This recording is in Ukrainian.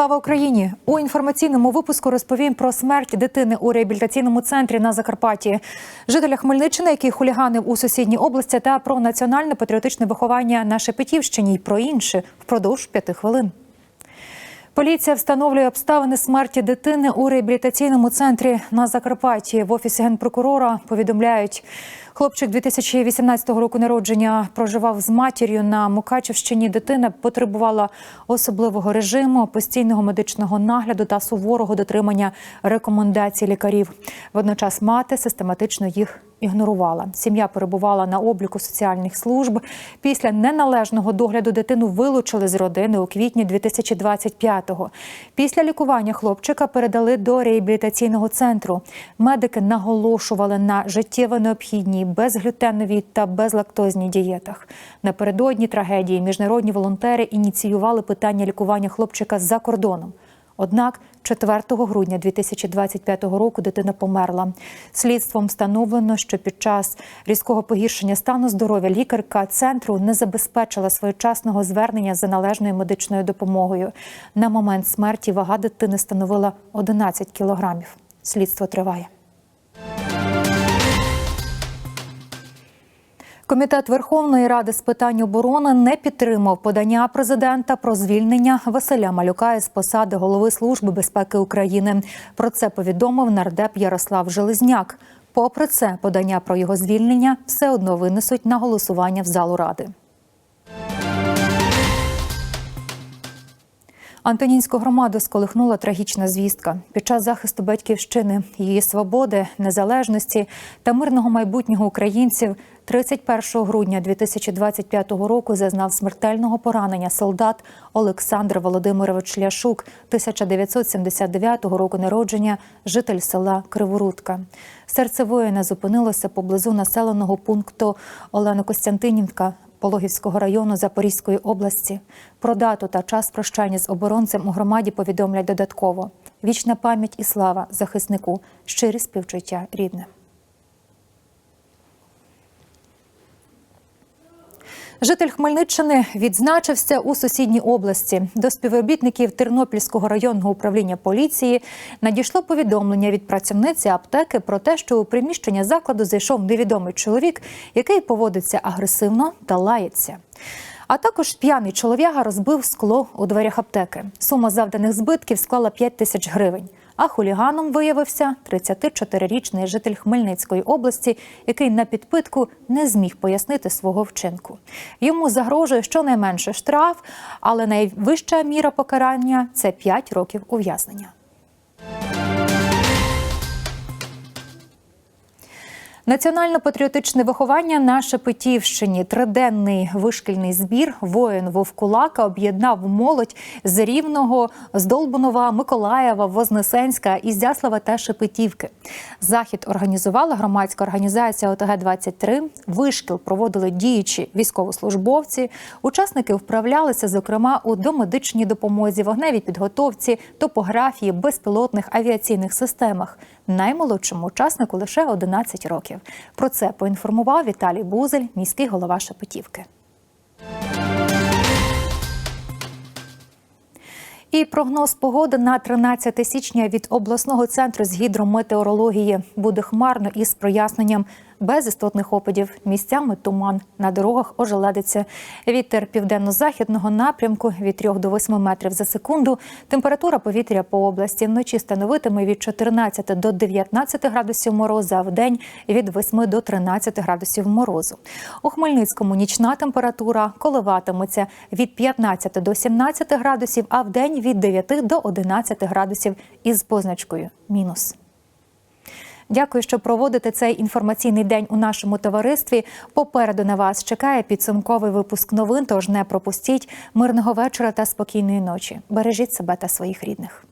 Слава Україні! У інформаційному випуску розповім про смерть дитини у реабілітаційному центрі на Закарпатті, жителя Хмельниччини, який хуліганив у сусідній області, та про національне патріотичне виховання на Шепетівщині й про інше впродовж п'яти хвилин. Поліція встановлює обставини смерті дитини у реабілітаційному центрі на Закарпатті. В офісі генпрокурора повідомляють, хлопчик 2018 року народження проживав з матір'ю на Мукачівщині. Дитина потребувала особливого режиму, постійного медичного нагляду та суворого дотримання рекомендацій лікарів. Водночас мати систематично їх ігнорувала. Сім'я перебувала на обліку соціальних служб. Після неналежного догляду дитину вилучили з родини у квітні 2025-го. Після лікування хлопчика передали до реабілітаційного центру. Медики наголошували на життєво необхідній безглютеновій та безлактозній дієтах. Напередодні трагедії міжнародні волонтери ініціювали питання лікування хлопчика за кордоном. Однак 4 грудня 2025 року дитина померла. Слідством встановлено, що під час різкого погіршення стану здоров'я лікарка центру не забезпечила своєчасного звернення за належною медичною допомогою. На момент смерті вага дитини становила 11 кілограмів. Слідство триває. Комітет Верховної Ради з питань оборони не підтримав подання президента про звільнення Василя Малюка із посади голови Служби безпеки України. Про це повідомив нардеп Ярослав Железняк. Попри це, подання про його звільнення все одно винесуть на голосування в залу ради. Антонінську громаду сколихнула трагічна звістка. Під час захисту батьківщини, її свободи, незалежності та мирного майбутнього українців 31 грудня 2025 року зазнав смертельного поранення солдат Олександр Володимирович Ляшук, 1979 року народження, житель села Криворудка. Серце воїна зупинилося поблизу населеного пункту Олено Костянтинівка. Пологівського району Запорізької області. Про дату та час прощання з оборонцем у громаді повідомлять додатково. Вічна пам'ять і слава захиснику, щирі співчуття рідне. Житель Хмельниччини відзначився у сусідній області. До співробітників Тернопільського районного управління поліції надійшло повідомлення від працівниці аптеки про те, що у приміщення закладу зайшов невідомий чоловік, який поводиться агресивно та лається. А також п'яний чолов'яга розбив скло у дверях аптеки. Сума завданих збитків склала 5 тисяч гривень. А хуліганом виявився 34-річний житель Хмельницької області, який на підпитку не зміг пояснити свого вчинку. Йому загрожує щонайменше штраф, але найвища міра покарання це 5 років ув'язнення. Національно-патріотичне виховання на Шепетівщині. Триденний вишкільний збір воїн Вовкулака об'єднав молодь з Рівного, з Долбунова, Миколаєва, Вознесенська, Іздяслава та Шепетівки. Захід організувала громадська організація ОТГ 23 Вишкіл проводили діючі військовослужбовці. Учасники вправлялися, зокрема, у домедичній допомозі, вогневій підготовці, топографії, безпілотних авіаційних системах. Наймолодшому учаснику лише 11 років. Про це поінформував Віталій Бузель, міський голова Шепетівки. І прогноз погоди на 13 січня від обласного центру з гідрометеорології буде хмарно із проясненням без істотних опадів. Місцями туман на дорогах ожеледиться. Вітер південно-західного напрямку від 3 до 8 метрів за секунду. Температура повітря по області вночі становитиме від 14 до 19 градусів морозу, а в день від 8 до 13 градусів морозу. У Хмельницькому нічна температура коливатиметься від 15 до 17 градусів, а в день від 9 до 11 градусів із позначкою мінус. Дякую, що проводите цей інформаційний день у нашому товаристві. Попереду на вас чекає підсумковий випуск новин. Тож не пропустіть мирного вечора та спокійної ночі. Бережіть себе та своїх рідних.